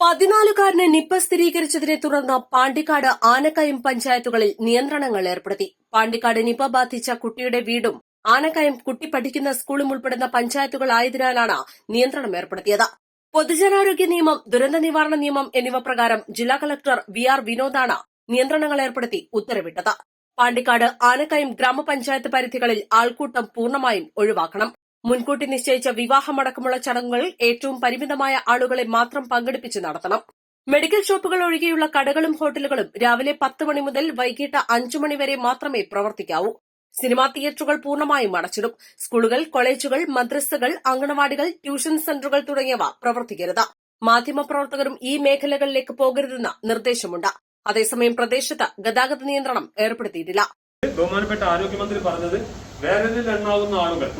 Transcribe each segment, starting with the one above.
പതിനാലുകാരന് Nipah സ്ഥിരീകരിച്ചതിനെ തുടർന്ന് പാണ്ടിക്കാട് ആനക്കയം പഞ്ചായത്തുകളിൽ നിയന്ത്രണങ്ങൾ ഏർപ്പെടുത്തി. പാണ്ടിക്കാട് നിപ ബാധിച്ച കുട്ടിയുടെ വീടും ആനക്കയം കുട്ടി പഠിക്കുന്ന സ്കൂളും ഉൾപ്പെടുന്ന പഞ്ചായത്തുകളായതിനാലാണ് നിയന്ത്രണം ഏർപ്പെടുത്തിയത്. പൊതുജനാരോഗ്യ നിയമം ദുരന്ത നിവാരണ നിയമം എന്നിവ പ്രകാരം ജില്ലാ കളക്ടർ വി ആർ വിനോദാണ് നിയന്ത്രണങ്ങൾ ഏർപ്പെടുത്തി ഉത്തരവിട്ടത്. പാണ്ടിക്കാട് ആനക്കയം ഗ്രാമപഞ്ചായത്ത് പരിധികളിൽ ആൾക്കൂട്ടം പൂർണമായും ഒഴിവാക്കണം. മുൻകൂട്ടി നിശ്ചയിച്ച വിവാഹമടക്കമുള്ള ചടങ്ങുകൾ ഏറ്റവും പരിമിതമായ ആളുകളെ മാത്രം പങ്കെടുപ്പിച്ച് നടത്തണം. മെഡിക്കൽ ഷോപ്പുകൾ ഒഴികെയുള്ള കടകളും ഹോട്ടലുകളും രാവിലെ പത്ത് മണി മുതൽ വൈകിട്ട് അഞ്ചു മണി വരെ മാത്രമേ പ്രവർത്തിക്കാവൂ. സിനിമാ തിയേറ്ററുകൾ പൂർണമായും അടച്ചിടും. സ്കൂളുകൾ കോളേജുകൾ മദ്രസകൾ അങ്കണവാടികൾ ട്യൂഷൻ സെന്ററുകൾ തുടങ്ങിയവ പ്രവർത്തിക്കരുത്. മാധ്യമപ്രവർത്തകരും ഈ മേഖലകളിലേക്ക് പോകരുതെന്ന് നിർദ്ദേശമുണ്ട്. അതേസമയം പ്രദേശത്ത് ഗതാഗത നിയന്ത്രണം ഏർപ്പെടുത്തിയിട്ടില്ല. ബഹുമാനപ്പെട്ട ആരോഗ്യമന്ത്രി പറഞ്ഞത് വേനലിൽ എണ്ണാവുന്ന ആളുകൾ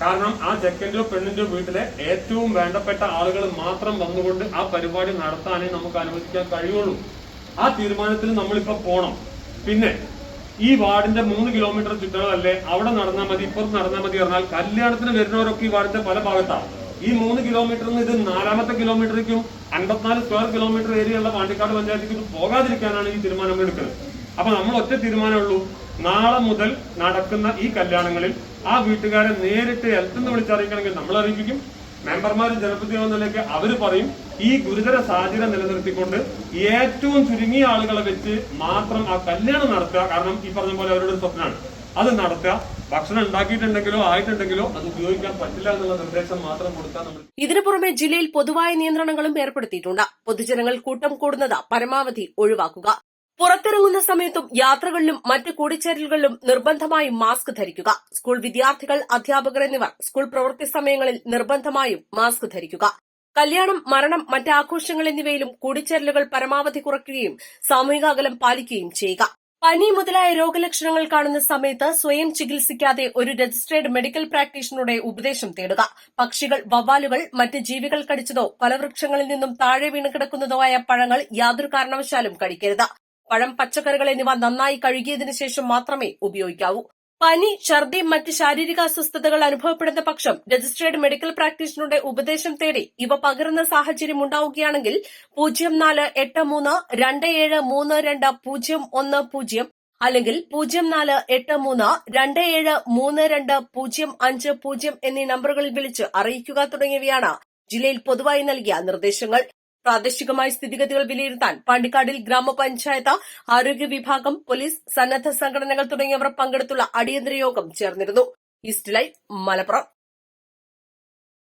കാരണം ആ ചെക്കന്റെയോ പെണ്ണിന്റെയോ വീട്ടിലെ ഏറ്റവും വേണ്ടപ്പെട്ട ആളുകൾ മാത്രം വന്നുകൊണ്ട് ആ പരിപാടി നടത്താനേ നമുക്ക് അനുവദിക്കാൻ കഴിയുള്ളൂ. ആ തീരുമാനത്തിൽ നമ്മളിപ്പോ പോണം. പിന്നെ ഈ വാർഡിന്റെ മൂന്ന് കിലോമീറ്റർ ചുറ്റളവല്ലേ? അവിടെ നടന്നാൽ മതി ഇപ്പുറത്ത് നടന്നാൽ മതി പറഞ്ഞാൽ കല്യാണത്തിന് വരുന്നവരൊക്കെ ഈ വാർഡിന്റെ പല ഭാഗത്താണ് ഈ മൂന്ന് കിലോമീറ്ററിന് ഇത് നാലാമത്തെ കിലോമീറ്ററേക്കും അൻപത്തിനാല് സ്ക്വയർ കിലോമീറ്റർ ഏരിയയുള്ള പാണ്ടിക്കാട് പഞ്ചായത്തേക്ക് പോകാതിരിക്കാനാണ് ഈ തീരുമാനം എടുക്കുന്നത്. അപ്പൊ നമ്മൾ ഒറ്റ തീരുമാനമുള്ളൂ നാളെ മുതൽ നടക്കുന്ന ഈ കല്യാണങ്ങളിൽ ആ വീട്ടുകാരെ നേരിട്ട് ഹെൽത്ത് വിളിച്ചറിയിക്കണമെങ്കിൽ നമ്മൾ അറിയിക്കും മെമ്പർമാർ മെമ്പർമാരും ജനപ്രതിനിധികളിലേക്ക് അവർ പറയും. ഈ ഗുരുതര സാഹചര്യം നിലനിർത്തിക്കൊണ്ട് ഏറ്റവും ചുരുങ്ങിയ ആളുകളെ വെച്ച് മാത്രം ആ കല്യാണം നടത്തുക. കാരണം ഈ പറഞ്ഞ പോലെ അവരുടെ സ്വപ്നമാണ്. അത് നടത്തുക. ഭക്ഷണം ഉണ്ടാക്കിയിട്ടുണ്ടെങ്കിലോ ആയിട്ടുണ്ടെങ്കിലോ അത് ഉപയോഗിക്കാൻ പറ്റില്ല എന്നുള്ള നിർദ്ദേശം മാത്രം കൊടുത്താൽ നമ്മൾ ഇതിനു പുറമെ ജില്ലയിൽ പൊതുവായ നിയന്ത്രണങ്ങളും ഏർപ്പെടുത്തിയിട്ടുണ്ട്. പൊതുജനങ്ങൾ കൂട്ടം കൂടുന്നത് പരമാവധി ഒഴിവാക്കുക. പുറത്തിറങ്ങുന്ന സമയത്തും യാത്രകളിലും മറ്റ് കൂടിച്ചേരലുകളിലും നിർബന്ധമായും മാസ്ക് ധരിക്കുക. സ്കൂൾ വിദ്യാർത്ഥികൾ അധ്യാപകർ എന്നിവർ സ്കൂൾ പ്രവൃത്തി സമയങ്ങളിൽ നിർബന്ധമായും മാസ്ക് ധരിക്കുക. കല്യാണം മരണം മറ്റ് ആഘോഷങ്ങൾ എന്നിവയിലും കൂടിച്ചേരലുകൾ പരമാവധി കുറയ്ക്കുകയും സാമൂഹിക അകലം പാലിക്കുകയും ചെയ്യുക. പനി മുതലായ രോഗലക്ഷണങ്ങൾ കാണുന്ന സമയത്ത് സ്വയം ചികിത്സിക്കാതെ ഒരു രജിസ്ട്രേഡ് മെഡിക്കൽ പ്രാക്ടീഷണറുടെ ഉപദേശം തേടുക. പക്ഷികൾ വവ്വാലുകൾ മറ്റ് ജീവികൾ കടിച്ചതോ ഫലവൃക്ഷങ്ങളിൽ നിന്നും താഴെ വീണ് കിടക്കുന്നതോ ആയ പഴങ്ങൾ യാതൊരു കാരണവശാലും കഴിക്കരുത് പഴം പച്ചക്കറികൾ എന്നിവ നന്നായി കഴുകിയതിനു ശേഷം മാത്രമേ ഉപയോഗിക്കാവൂ. പനി ഛർദി മറ്റ് ശാരീരിക അസ്വസ്ഥതകൾ അനുഭവപ്പെടുന്ന പക്ഷം രജിസ്ട്രേഡ് മെഡിക്കൽ പ്രാക്ടീഷണറുടെ ഉപദേശം തേടി ഇവ പകരുന്ന സാഹചര്യം ഉണ്ടാവുകയാണെങ്കിൽ പൂജ്യം നാല് എട്ട് മൂന്ന് രണ്ട് ഏഴ് മൂന്ന് രണ്ട് പൂജ്യം ഒന്ന് പൂജ്യം അല്ലെങ്കിൽ പൂജ്യം നാല് എട്ട് മൂന്ന് രണ്ട് ഏഴ് മൂന്ന് രണ്ട് പൂജ്യം അഞ്ച് പൂജ്യം എന്നീ നമ്പറുകളിൽ വിളിച്ച് അറിയിക്കുക തുടങ്ങിയവയാണ് ജില്ലയിൽ പൊതുവായി നൽകിയ നിർദ്ദേശങ്ങൾ. പ്രാദേശികമായി സ്ഥിതിഗതികൾ വിലയിരുത്താൻ പാണ്ടിക്കാടിൽ ഗ്രാമപഞ്ചായത്ത് ആരോഗ്യ വിഭാഗം പോലീസ് സന്നദ്ധ സംഘടനകൾ തുടങ്ങിയവർ പങ്കെടുത്തുള്ള അടിയന്തര യോഗം ചേർന്നിരുന്നു. East Live Malappuram.